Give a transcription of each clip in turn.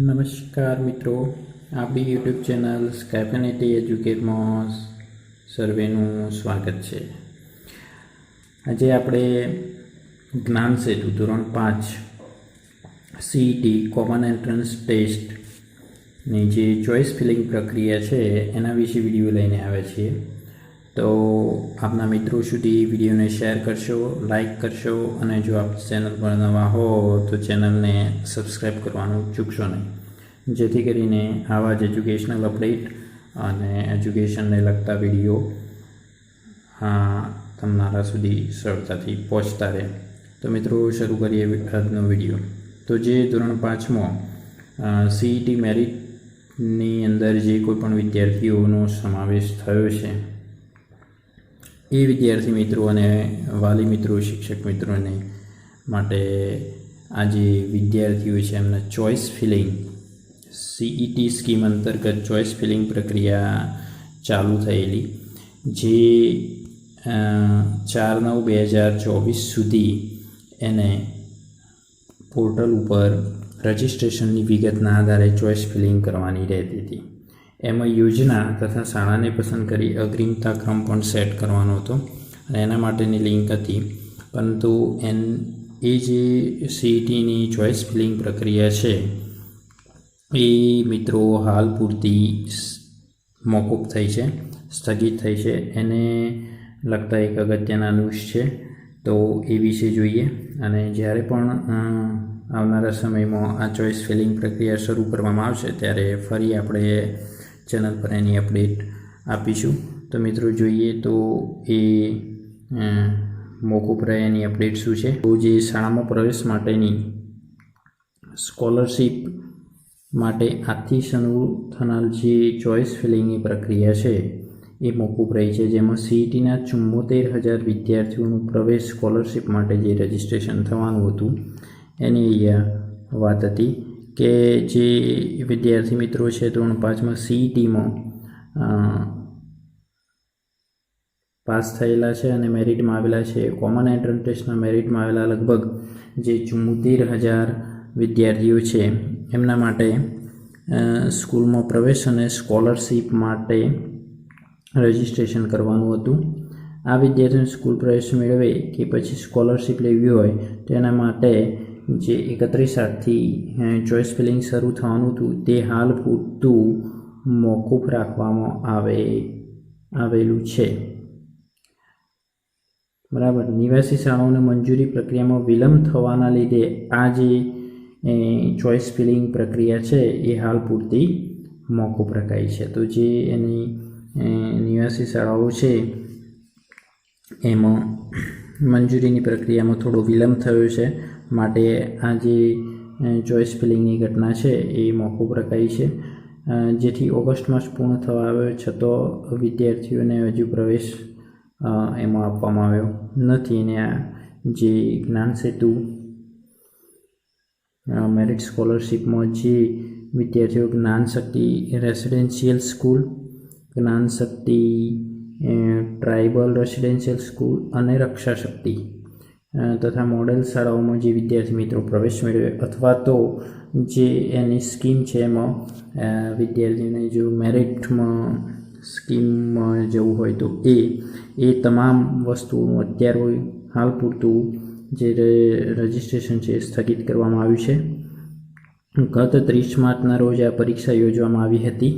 નમસ્કાર મિત્રો આપણી યુટ્યુબ ચેનલ સ્કેપેનિટી એજ્યુકેટમાં સર્વેનું સ્વાગત છે. આજે આપણે જ્ઞાન સેતુ ધોરણ પાંચ સીઈટી કોમન એન્ટ્રન્સ ટેસ્ટની જે ચોઇસ ફિલિંગ પ્રક્રિયા છે, એના વિશે વીડિયો લઈને આવ્યા છીએ. તો આપના મિત્રો સુધી વિડીયોને શેર કરશો લાઇક કરશો અને જો આપ ચેનલ પર નવા હો તો ચેનલને સબસ્ક્રાઈબ કરવાનું ચૂકશો નહીં. જેથી કરીને આવા જ એજ્યુકેશનલ અપડેટ અને એજ્યુકેશનને લગતા વીડિયો આ તમારા સુધી સરળતાથી પહોંચતા રહે. તો મિત્રો, શરૂ કરીએ આજનો વીડિયો. તો જે ધોરણ પાંચમો સીઈટી મેરિટની અંદર જે કોઈ પણ વિદ્યાર્થીઓનો સમાવેશ થયો છે એ વિદ્યાર્થી મિત્રો અને વાલી મિત્રો, શિક્ષક મિત્રોને માટે આ જે વિદ્યાર્થીઓ છે એમના ચોઇસ ફિલિંગ. સીઈટી સ્કીમ અંતર્ગત ચોઇસ ફિલિંગ પ્રક્રિયા ચાલુ થયેલી, જે ચાર નવ બે હજાર ચોવીસ સુધી એને પોર્ટલ ઉપર રજિસ્ટ્રેશનની વિગતના આધારે ચોઇસ ફિલિંગ કરવાની રહેતી હતી. એમાં યોજના તથા શાળાને પસંદ કરી અગ્રિમતા ક્રમ પણ સેટ કરવાનો હતો અને એના માટેની લિંક હતી. પરંતુ એન, એ જે સીઈટીની ચોઇસ ફિલિંગ પ્રક્રિયા છે, એ મિત્રો હાલ પૂરતી મોકૂફ થઈ છે, સ્થગિત થઈ છે. એને લગતા એક અગત્યના ન્યૂઝ છે. તો એ વિશે જોઈએ અને જ્યારે પણ આવનારા સમયમાં આ ચોઇસ ફિલિંગ પ્રક્રિયા શરૂ કરવામાં આવશે, ત્યારે ફરી આપણે ચેનલ પર એની અપડેટ આપીશું. તો મિત્રો જોઈએ તો એ મોકૂફ રહે એની અપડેટ શું છે? તો જે શાળામાં પ્રવેશ માટેની સ્કોલરશીપ માટે આજથી શરૂ થનાર જે ચોઇસ ફિલિંગની પ્રક્રિયા છે, એ મોકૂફ રહી છે. જેમાં સીઈટીના ચુમ્મોતેર હજાર વિદ્યાર્થીઓનું પ્રવેશ સ્કોલરશિપ માટે જે રજિસ્ટ્રેશન થવાનું હતું, એની વાત હતી. કે જે વિદ્યાર્થી મિત્રો છે ધોરણ પાંચમાં સીઈટીમાં પાસ થયેલા છે અને મેરિટમાં આવેલા છે. કોમન એન્ટ્રન્સ ટેસ્ટના મેરિટમાં આવેલા લગભગ જે ચુમ્મોતેર હજાર વિદ્યાર્થીઓ છે, એમના માટે સ્કૂલમાં પ્રવેશ અને સ્કોલરશીપ માટે રજિસ્ટ્રેશન કરવાનું હતું. આ વિદ્યાર્થીઓને સ્કૂલ પ્રવેશ મેળવે કે પછી સ્કોલરશીપ લેવી હોય, તેના માટે જે એકત્રીસ આઠથી ચોઇસ ફિલિંગ શરૂ થવાનું હતું, તે હાલ પૂરતું મોકૂફ રાખવામાં આવે, આવેલું છે. બરાબર. નિવાસી શાળાઓને મંજૂરી પ્રક્રિયામાં વિલંબ થવાના લીધે આ જે ચોઇસ ફિલિંગ પ્રક્રિયા છે, એ હાલ પૂરતી મોકૂફ રખાઈ છે. તો જે એની નિવાસી શાળાઓ છે, એમાં મંજૂરીની પ્રક્રિયામાં થોડો વિલંબ થયો છે. માટે આ જે ચોઇસ ફિલિંગની ઘટના છે એ મોકૂફ રખાઈ છે. જેથી ઓગસ્ટ માસ પૂર્ણ થવા આવ્યો છતાં વિદ્યાર્થીઓને હજુ પ્રવેશ એમાં આપવામાં આવ્યો નથી. અને આ જે જ્ઞાન સેતુ મેરિટ સ્કોલરશિપમાં જે વિદ્યાર્થીઓ જ્ઞાન શક્તિ રેસિડેન્શિયલ સ્કૂલ જ્ઞાન શક્તિ ટ્રાઇબલ રેસિડેન્શિયલ સ્કૂલ અને રક્ષા શક્તિ તથા મોડેલ શાળાઓમાં જે વિદ્યાર્થી મિત્રો પ્રવેશ મેળવે અથવા તો જે એની સ્કીમ છે એમાં વિદ્યાર્થીઓને જો મેરિટમાં સ્કીમમાં જવું હોય તો એ એ તમામ વસ્તુઓનું અત્યારે હાલ પૂરતું જે રજિસ્ટ્રેશન છે એ સ્થગિત કરવામાં આવ્યું છે. ગત ત્રીસ માર્ચના રોજ આ પરીક્ષા યોજવામાં આવી હતી,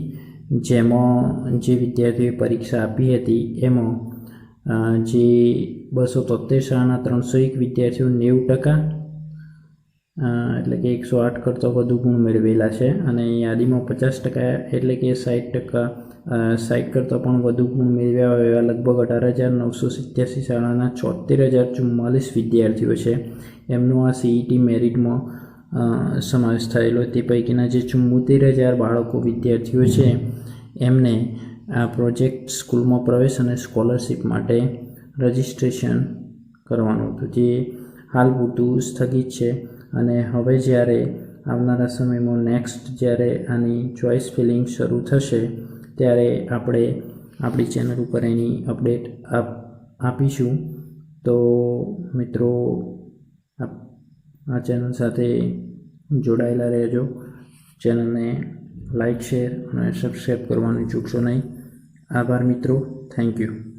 જેમાં જે વિદ્યાર્થીઓએ પરીક્ષા આપી હતી એમાં જે બસો તોતેર શાળાના ત્રણસો એક વિદ્યાર્થીઓ નેવું ટકા એટલે કે એકસો આઠ કરતાં વધુ ગુણ મેળવેલા છે. અને યાદીમાં પચાસ ટકા એટલે કે સાઠ ટકા સાઠ કરતાં પણ વધુ ગુણ મેળવ્યા એવા લગભગ અઢાર હજાર નવસો સિત્યાસી શાળાના છોતેર હજાર ચુમ્માલીસ વિદ્યાર્થીઓ છે. એમનું આ સીઈટી મેરિટમાં સમાવેશ થયેલો તે પૈકીના જે ચુમ્મોતેર હજાર બાળકો વિદ્યાર્થીઓ છે, એમને આ પ્રોજેક્ટ સ્કૂલમાં પ્રવેશ અને સ્કોલરશીપ માટે રજિસ્ટ્રેશન કરવાનું હતું, જે હાલ પૂરતું સ્થગિત છે. અને હવે જ્યારે આવનારા સમયમાં નેક્સ્ટ જ્યારે આની ચોઇસ ફિલિંગ શરૂ થશે, ત્યારે આપણે આપણી ચેનલ ઉપર એની અપડેટ આપ, આપીશું. તો મિત્રો આ ચેનલ સાથે જોડાયેલા રહેજો. ચેનલને લાઇક શેર અને સબસ્ક્રાઈબ કરવાનું ચૂકશો નહીં. આભાર મિત્રો. Thank you